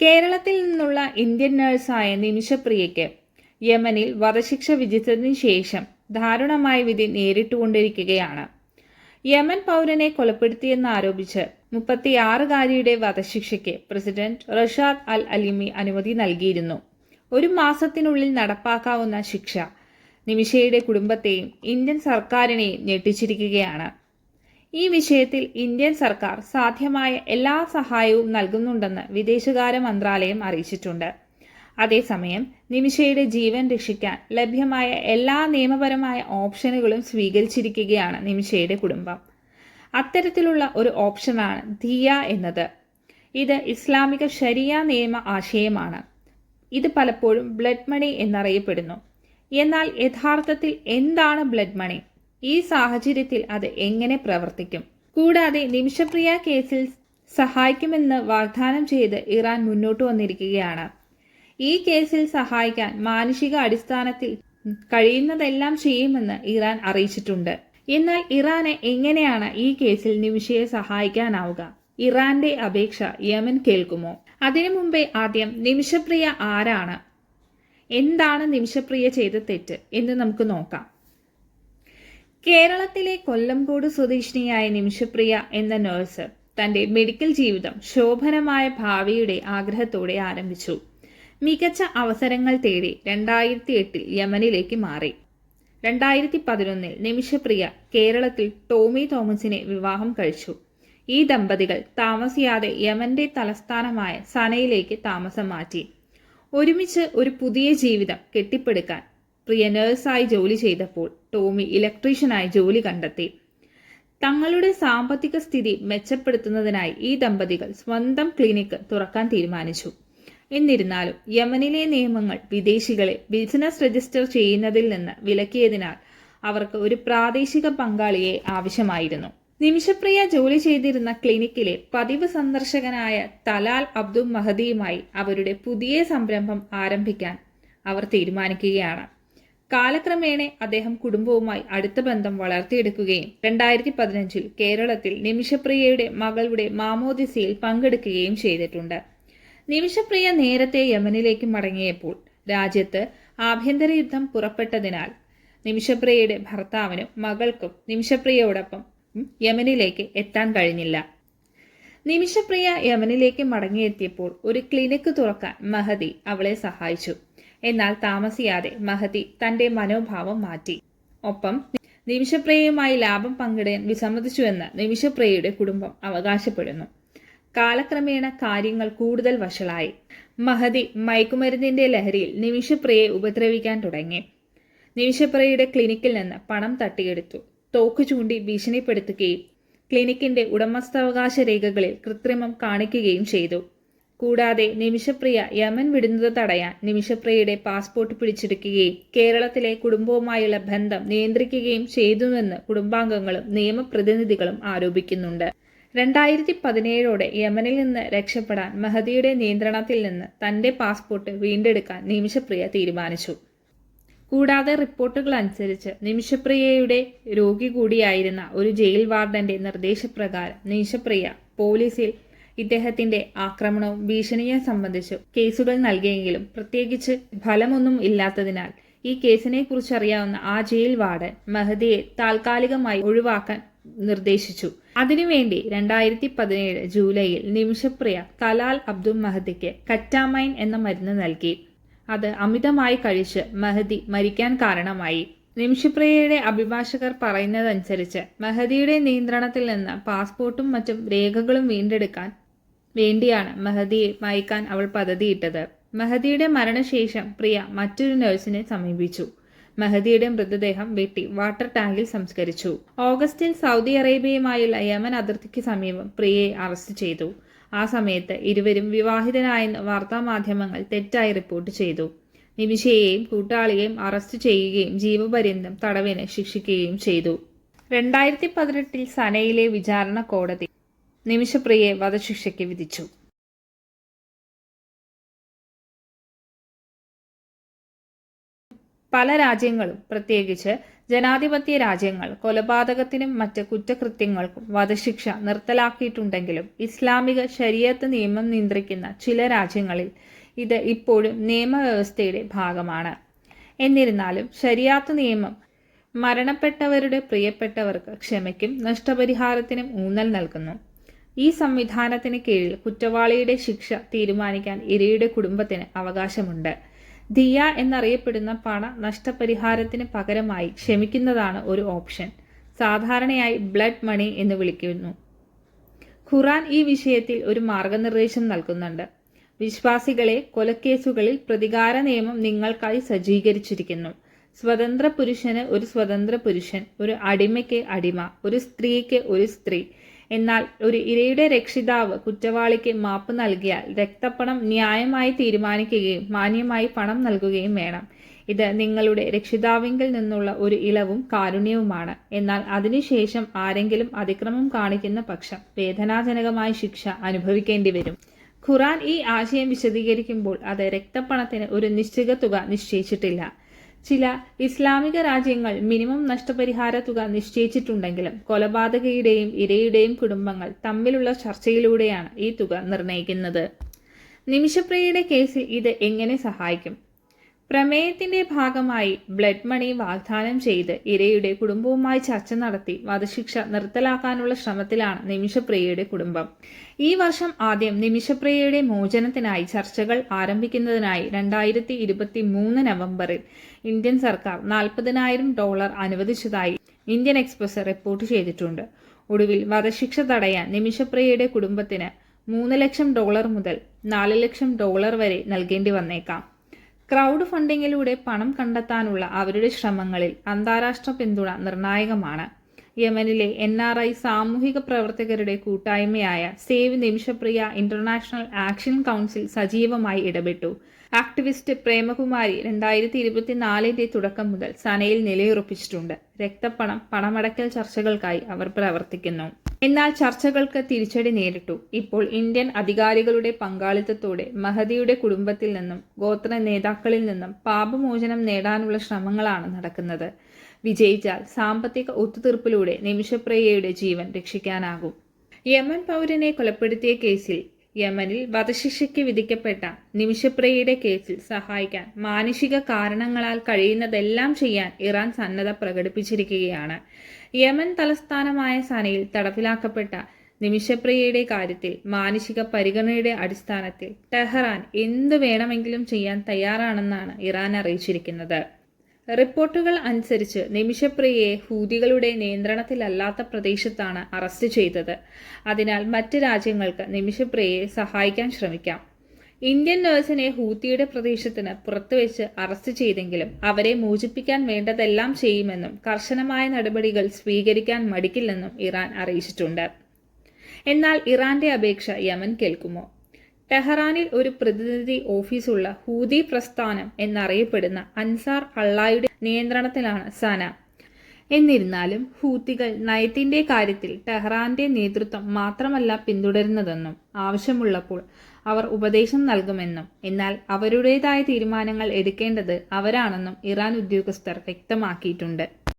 കേരളത്തിൽ നിന്നുള്ള ഇന്ത്യൻ നഴ്സായ നിമിഷപ്രിയയ്ക്ക് യമനിൽ വധശിക്ഷ വിധിച്ചതിന് ശേഷം ദാരുണമായ വിധി നേരിട്ടുകൊണ്ടിരിക്കുകയാണ്. യമൻ പൗരനെ കൊലപ്പെടുത്തിയെന്നാരോപിച്ച് മുപ്പത്തിയാറുകാരിയുടെ വധശിക്ഷയ്ക്ക് പ്രസിഡന്റ് റഷാദ് അൽ അലിമി അനുമതി നൽകിയിരുന്നു. ഒരു മാസത്തിനുള്ളിൽ നടപ്പാക്കാവുന്ന ശിക്ഷ നിമിഷയുടെ കുടുംബത്തെയും ഇന്ത്യൻ സർക്കാരിനെയും ഞെട്ടിച്ചിരിക്കുകയാണ്. ഈ വിഷയത്തിൽ ഇന്ത്യൻ സർക്കാർ സാധ്യമായ എല്ലാ സഹായവും നൽകുന്നുണ്ടെന്ന് വിദേശകാര്യ മന്ത്രാലയം അറിയിച്ചിട്ടുണ്ട്. അതേസമയം നിമിഷയുടെ ജീവൻ രക്ഷിക്കാൻ ലഭ്യമായ എല്ലാ നിയമപരമായ ഓപ്ഷനുകളും സ്വീകരിച്ചിരിക്കുകയാണ് നിമിഷയുടെ കുടുംബം. അത്തരത്തിലുള്ള ഒരു ഓപ്ഷനാണ് ദിയ എന്നത്. ഇത് ഇസ്ലാമിക ശരിയ നിയമ ആശയമാണ്. ഇത് പലപ്പോഴും ബ്ലഡ് മണി എന്നറിയപ്പെടുന്നു. എന്നാൽ യഥാർത്ഥത്തിൽ എന്താണ് ബ്ലഡ് മണി? ഈ സാഹചര്യത്തിൽ അത് എങ്ങനെ പ്രവർത്തിക്കും? കൂടാതെ നിമിഷപ്രിയ കേസിൽ സഹായിക്കുമെന്ന് വാഗ്ദാനം ചെയ്ത് ഇറാൻ മുന്നോട്ട് വന്നിരിക്കുകയാണ്. ഈ കേസിൽ സഹായിക്കാൻ മാനുഷിക അടിസ്ഥാനത്തിൽ കഴിയുന്നതെല്ലാം ചെയ്യുമെന്ന് ഇറാൻ അറിയിച്ചിട്ടുണ്ട്. എന്നാൽ ഇറാനെ എങ്ങനെയാണ് ഈ കേസിൽ നിമിഷയെ സഹായിക്കാനാവുക? ഇറാന്റെ അപേക്ഷ യമൻ കേൾക്കുമോ? അതിനു മുമ്പേ ആദ്യം നിമിഷപ്രിയ ആരാണ്? എന്താണ് നിമിഷപ്രിയ ചെയ്ത തെറ്റ് എന്ന് നമുക്ക് നോക്കാം. കേരളത്തിലെ കൊല്ലംകോട് സ്വദേശിനിയായ നിമിഷപ്രിയ എന്ന നഴ്സ് തന്റെ മെഡിക്കൽ ജീവിതം ശോഭനമായ ഭാവിയുടെ ആഗ്രഹത്തോടെ ആരംഭിച്ചു. മികച്ച അവസരങ്ങൾ തേടി രണ്ടായിരത്തി എട്ടിൽ യമനിലേക്ക് മാറി. രണ്ടായിരത്തി പതിനൊന്നിൽ നിമിഷപ്രിയ കേരളത്തിൽ ടോമി തോമസിനെ വിവാഹം കഴിച്ചു. ഈ ദമ്പതികൾ താമസിയാതെ യമന്റെ തലസ്ഥാനമായ സനയിലേക്ക് താമസം മാറ്റി. ഒരുമിച്ച് ഒരു പുതിയ ജീവിതം കെട്ടിപ്പടുക്കാൻ പ്രിയ നേഴ്സായി ജോലി ചെയ്തപ്പോൾ ടോമി ഇലക്ട്രീഷ്യനായി ജോലി കണ്ടെത്തി. തങ്ങളുടെ സാമ്പത്തിക സ്ഥിതി മെച്ചപ്പെടുത്തുന്നതിനായി ഈ ദമ്പതികൾ സ്വന്തം ക്ലിനിക്ക് തുറക്കാൻ തീരുമാനിച്ചു. എന്നിരുന്നാലും യമനിലെ നിയമങ്ങൾ വിദേശികളെ ബിസിനസ് രജിസ്റ്റർ ചെയ്യുന്നതിൽ നിന്ന് വിലക്കിയതിനാൽ അവർക്ക് ഒരു പ്രാദേശിക പങ്കാളിയെ ആവശ്യമായിരുന്നു. നിമിഷപ്രിയ ജോലി ചെയ്തിരുന്ന ക്ലിനിക്കിലെ പതിവ് സന്ദർശകനായ തലാൽ അബ്ദുൽ മഹദിയുമായി അവരുടെ പുതിയ സംരംഭം ആരംഭിക്കാൻ അവർ തീരുമാനിക്കുകയാണ്. കാലക്രമേണ അദ്ദേഹം കുടുംബവുമായി അടുത്ത ബന്ധം വളർത്തിയെടുക്കുകയും രണ്ടായിരത്തി പതിനഞ്ചിൽ കേരളത്തിൽ നിമിഷപ്രിയയുടെ മകളുടെ മാമോദിസയിൽ പങ്കെടുക്കുകയും ചെയ്തിട്ടുണ്ട്. നിമിഷപ്രിയ നേരത്തെ യമനിലേക്ക് മടങ്ങിയപ്പോൾ രാജ്യത്ത് ആഭ്യന്തര യുദ്ധം പുറപ്പെട്ടതിനാൽ നിമിഷപ്രിയയുടെ ഭർത്താവിനും മകൾക്കും നിമിഷപ്രിയയോടൊപ്പം യമനിലേക്ക് എത്താൻ കഴിഞ്ഞില്ല. നിമിഷപ്രിയ യമനിലേക്ക് മടങ്ങിയെത്തിയപ്പോൾ ഒരു ക്ലിനിക്ക് തുറക്കാൻ മഹതി അവളെ സഹായിച്ചു. എന്നാൽ താമസിയാതെ മഹതി തന്റെ മനോഭാവം മാറ്റി. ഒപ്പം നിമിഷപ്രിയയുമായി ലാഭം പങ്കിടാൻ വിസമ്മതിച്ചുവെന്ന് നിമിഷപ്രിയയുടെ കുടുംബം അവകാശപ്പെടുന്നു. കാലക്രമേണ കാര്യങ്ങൾ കൂടുതൽ വഷളായി. മഹതി മയക്കുമരുന്നിന്റെ ലഹരിയിൽ നിമിഷപ്രിയയെ ഉപദ്രവിക്കാൻ തുടങ്ങി. നിമിഷപ്രിയയുടെ ക്ലിനിക്കിൽ നിന്ന് പണം തട്ടിയെടുത്തു. തോക്ക് ചൂണ്ടി ഭീഷണിപ്പെടുത്തുകയും ക്ലിനിക്കിന്റെ ഉടമസ്ഥാവകാശ രേഖകളിൽ കൃത്രിമം കാണിക്കുകയും ചെയ്തു. കൂടാതെ നിമിഷപ്രിയ യമൻ വിടുന്നത് തടയാൻ നിമിഷപ്രിയയുടെ പാസ്പോർട്ട് പിടിച്ചെടുക്കുകയും കേരളത്തിലെ കുടുംബവുമായുള്ള ബന്ധം നിയന്ത്രിക്കുകയും ചെയ്തുവെന്ന് കുടുംബാംഗങ്ങളും നിയമപ്രതിനിധികളും ആരോപിക്കുന്നുണ്ട്. രണ്ടായിരത്തി പതിനേഴോടെ യമനിൽ നിന്ന് രക്ഷപ്പെടാൻ മഹദിയുടെ നിയന്ത്രണത്തിൽ നിന്ന് തന്റെ പാസ്പോർട്ട് വീണ്ടെടുക്കാൻ നിമിഷപ്രിയ തീരുമാനിച്ചു. കൂടാതെ റിപ്പോർട്ടുകൾ അനുസരിച്ച് നിമിഷപ്രിയയുടെ രോഗി കൂടിയായിരുന്ന ഒരു ജയിൽ വാർഡന്റെ നിർദ്ദേശപ്രകാരം നിമിഷപ്രിയ പോലീസിൽ ഇദ്ദേഹത്തിന്റെ ആക്രമണവും ഭീഷണിയെ സംബന്ധിച്ചു കേസുകൾ നൽകിയെങ്കിലും പ്രത്യേകിച്ച് ഫലമൊന്നും ഇല്ലാത്തതിനാൽ ഈ കേസിനെ കുറിച്ചറിയാവുന്ന ആ ജയിൽ വാർഡൻ മെഹദിയെ താൽക്കാലികമായി ഒഴിവാക്കാൻ നിർദ്ദേശിച്ചു. അതിനുവേണ്ടി രണ്ടായിരത്തി പതിനേഴ് ജൂലൈയിൽ നിമിഷപ്രിയ തലാൽ അബ്ദുൽ മഹദിക്ക് കറ്റാമൈൻ എന്ന മരുന്ന് നൽകി. അത് അമിതമായി കഴിച്ച് മഹദി മരിക്കാൻ കാരണമായി. നിമിഷപ്രിയയുടെ അഭിഭാഷകർ പറയുന്നതനുസരിച്ച് മെഹദിയുടെ നിയന്ത്രണത്തിൽ നിന്ന് പാസ്പോർട്ടും മറ്റും രേഖകളും വീണ്ടെടുക്കാൻ വേണ്ടിയാണ് മഹദിയെ മയക്കാൻ അവൾ പദ്ധതിയിട്ടത്. മഹദിയുടെ മരണശേഷം പ്രിയ മറ്റൊരു നഴ്സിനെ സമീപിച്ചു. മഹദിയുടെ മൃതദേഹം വെട്ടി വാട്ടർ ടാങ്കിൽ സംസ്കരിച്ചു. ഓഗസ്റ്റിൽ സൗദി അറേബ്യയുമായുള്ള യമൻ അതിർത്തിക്ക് സമീപം പ്രിയയെ അറസ്റ്റ് ചെയ്തു. ആ സമയത്ത് ഇരുവരും വിവാഹിതനായെന്ന് വാർത്താമാധ്യമങ്ങൾ തെറ്റായി റിപ്പോർട്ട് ചെയ്തു. നിമിഷയെയും കൂട്ടാളിയെയും അറസ്റ്റ് ചെയ്യുകയും ജീവപര്യന്തം തടവിന് ശിക്ഷിക്കുകയും ചെയ്തു. രണ്ടായിരത്തി പതിനെട്ടിൽ സനയിലെ വിചാരണ കോടതി നിമിഷപ്രിയയെ വധശിക്ഷയ്ക്ക് വിധിച്ചു. പല രാജ്യങ്ങളും പ്രത്യേകിച്ച് ജനാധിപത്യ രാജ്യങ്ങൾ കൊലപാതകത്തിനും മറ്റ് കുറ്റകൃത്യങ്ങൾക്കും വധശിക്ഷ നിർത്തലാക്കിയിട്ടുണ്ടെങ്കിലും ഇസ്ലാമിക ശരീരത്ത് നിയമം നിയന്ത്രിക്കുന്ന ചില രാജ്യങ്ങളിൽ ഇത് ഇപ്പോഴും നിയമവ്യവസ്ഥയുടെ ഭാഗമാണ്. എന്നിരുന്നാലും ശരിയാത്ത് നിയമം മരണപ്പെട്ടവരുടെ പ്രിയപ്പെട്ടവർക്ക് ക്ഷമയ്ക്കും നഷ്ടപരിഹാരത്തിനും ഊന്നൽ നൽകുന്നു. ഈ സംവിധാനത്തിന് കീഴിൽ കുറ്റവാളിയുടെ ശിക്ഷ തീരുമാനിക്കാൻ ഇരയുടെ കുടുംബത്തിന് അവകാശമുണ്ട്. ദിയ എന്നറിയപ്പെടുന്ന പണ നഷ്ടപരിഹാരത്തിന് പകരമായി ക്ഷമിക്കുന്നതാണ് ഒരു ഓപ്ഷൻ. സാധാരണയായി ബ്ലഡ് മണി എന്ന് വിളിക്കുന്നു. ഖുറാൻ ഈ വിഷയത്തിൽ ഒരു മാർഗനിർദ്ദേശം നൽകുന്നുണ്ട്. വിശ്വാസികളെ കൊലക്കേസുകളിൽ പ്രതികാര നിയമം നിങ്ങൾക്കായി സജ്ജീകരിച്ചിരിക്കുന്നു. സ്വതന്ത്ര പുരുഷന് ഒരു സ്വതന്ത്ര പുരുഷൻ ഒരു അടിമയ്ക്ക് അടിമ ഒരു സ്ത്രീക്ക് ഒരു സ്ത്രീ എന്നാൽ ഒരു ഇരയുടെ രക്ഷിതാവ് കുറ്റവാളിക്ക് മാപ്പ് നൽകിയാൽ രക്തപ്പണം ന്യായമായി തീരുമാനിക്കുകയും മാന്യമായി പണം നൽകുകയും വേണം. ഇത് നിങ്ങളുടെ രക്ഷിതാവിങ്കിൽ നിന്നുള്ള ഒരു ഇളവും കാരുണ്യവുമാണ്. എന്നാൽ അതിനുശേഷം ആരെങ്കിലും അതിക്രമം കാണിക്കുന്ന പക്ഷം വേദനാജനകമായ ശിക്ഷ അനുഭവിക്കേണ്ടി വരും. ഖുറാൻ ഈ ആശയം വിശദീകരിക്കുമ്പോൾ അത് രക്തപ്പണത്തിന് ഒരു നിശ്ചിത തുക നിശ്ചയിച്ചിട്ടില്ല. ചില ഇസ്ലാമിക രാജ്യങ്ങൾ മിനിമം നഷ്ടപരിഹാര തുക നിശ്ചയിച്ചിട്ടുണ്ടെങ്കിലും കൊലപാതകയുടെയും ഇരയുടെയും കുടുംബങ്ങൾ തമ്മിലുള്ള ചർച്ചയിലൂടെയാണ് ഈ തുക നിർണയിക്കുന്നത് നിമിഷപ്രിയയുടെ കേസിൽ ഇത് എങ്ങനെ സഹായിക്കും? പ്രമേയത്തിന്റെ ഭാഗമായി ബ്ലഡ് മണി വാഗ്ദാനം ചെയ്ത് ഇരയുടെ കുടുംബവുമായി ചർച്ച നടത്തി വധശിക്ഷ നിർത്തലാക്കാനുള്ള ശ്രമത്തിലാണ് നിമിഷപ്രിയയുടെ കുടുംബം. ഈ വർഷം ആദ്യം നിമിഷപ്രിയയുടെ മോചനത്തിനായി ചർച്ചകൾ ആരംഭിക്കുന്നതിനായി രണ്ടായിരത്തി ഇരുപത്തി മൂന്ന് നവംബറിൽ ഇന്ത്യൻ സർക്കാർ നാൽപ്പതിനായിരം ഡോളർ അനുവദിച്ചതായി ഇന്ത്യൻ എക്സ്പ്രസ് റിപ്പോർട്ട് ചെയ്തിട്ടുണ്ട്. ഒടുവിൽ വധശിക്ഷ തടയാൻ നിമിഷപ്രിയയുടെ കുടുംബത്തിന് മൂന്ന് ലക്ഷം ഡോളർ മുതൽ നാല് ലക്ഷം ഡോളർ വരെ നൽകേണ്ടി വന്നേക്കാം. ക്രൗഡ് ഫണ്ടിങ്ങിലൂടെ പണം കണ്ടെത്താനുള്ള അവരുടെ ശ്രമങ്ങളിൽ അന്താരാഷ്ട്ര പിന്തുണ നിർണായകമാണ് യമനിലെ എൻ ആർ ഐ സാമൂഹിക പ്രവർത്തകരുടെ കൂട്ടായ്മയായ save Nimishapriya international action council സജീവമായി ഇടപെട്ടു. ആക്ടിവിസ്റ്റ് പ്രേമകുമാരി രണ്ടായിരത്തി ഇരുപത്തിനാലിന്റെ തുടക്കം മുതൽ സനയിൽ നിലയുറപ്പിച്ചിട്ടുണ്ട്. രക്തപ്പണം പണമടക്കൽ ചർച്ചകൾക്കായി അവർ പ്രവർത്തിക്കുന്നു. എന്നാൽ ചർച്ചകൾക്ക് തിരിച്ചടി നേരിട്ടു. ഇപ്പോൾ ഇന്ത്യൻ അധികാരികളുടെ പങ്കാളിത്തത്തോടെ മഹദിയുടെ കുടുംബത്തിൽ നിന്നും ഗോത്ര നേതാക്കളിൽ നിന്നും പാപമോചനം നേടാനുള്ള ശ്രമങ്ങളാണ് നടക്കുന്നത്. വിജയിച്ചാൽ സാമ്പത്തിക ഒത്തുതീർപ്പിലൂടെ നിമിഷപ്രിയയുടെ ജീവൻ രക്ഷിക്കാനാകും. യമൻ പൗരനെ കൊലപ്പെടുത്തിയ കേസിൽ യമനിൽ വധശിക്ഷയ്ക്ക് വിധിക്കപ്പെട്ട നിമിഷപ്രിയയുടെ കേസിൽ സഹായിക്കാൻ മാനുഷിക കാരണങ്ങളാൽ കഴിയുന്നതെല്ലാം ചെയ്യാൻ ഇറാൻ സന്നദ്ധ പ്രകടിപ്പിച്ചിരിക്കുകയാണ്. യമൻ തലസ്ഥാനമായ സനയിൽ തടവിലാക്കപ്പെട്ട നിമിഷപ്രിയയുടെ കാര്യത്തിൽ മാനുഷിക പരിഗണനയുടെ അടിസ്ഥാനത്തിൽ ടെഹ്റാൻ എന്തു വേണമെങ്കിലും ചെയ്യാൻ തയ്യാറാണെന്നാണ് ഇറാൻ അറിയിച്ചിരിക്കുന്നത്. റിപ്പോർട്ടുകൾ അനുസരിച്ച് നിമിഷപ്രിയയെ ഹൂതികളുടെ നിയന്ത്രണത്തിലല്ലാത്ത പ്രദേശത്താണ് അറസ്റ്റ് ചെയ്തത്. അതിനാൽ മറ്റ് രാജ്യങ്ങൾക്ക് നിമിഷപ്രിയയെ സഹായിക്കാൻ ശ്രമിക്കാം. ഇന്ത്യൻ നഴ്സിനെ ഹൂത്തിയുടെ പ്രദേശത്തിന് പുറത്തുവെച്ച് അറസ്റ്റ് ചെയ്തെങ്കിലും അവരെ മോചിപ്പിക്കാൻ വേണ്ടതെല്ലാം ചെയ്യുമെന്നും കർശനമായ നടപടികൾ സ്വീകരിക്കാൻ മടിക്കില്ലെന്നും ഇറാൻ അറിയിച്ചിട്ടുണ്ട്. എന്നാൽ ഇറാന്റെ അപേക്ഷ യമൻ കേൾക്കുമോ? ടെഹ്റാനിൽ ഒരു പ്രതിനിധി ഓഫീസുള്ള ഹൂതി പ്രസ്ഥാനം എന്നറിയപ്പെടുന്ന അൻസാർ അള്ളായുടെ നിയന്ത്രണത്തിലാണ് സന. എന്നിരുന്നാലും ഹൂത്തികൾ നയത്തിന്റെ കാര്യത്തിൽ ടെഹ്റാന്റെ നേതൃത്വം മാത്രമല്ല പിന്തുടരുന്നതെന്നും ആവശ്യമുള്ളപ്പോൾ അവർ ഉപദേശം നൽകുമെന്നും എന്നാൽ അവരുടേതായ തീരുമാനങ്ങൾ എടുക്കേണ്ടത് അവരാണെന്നും ഇറാൻ ഉദ്യോഗസ്ഥർ വ്യക്തമാക്കിയിട്ടുണ്ട്.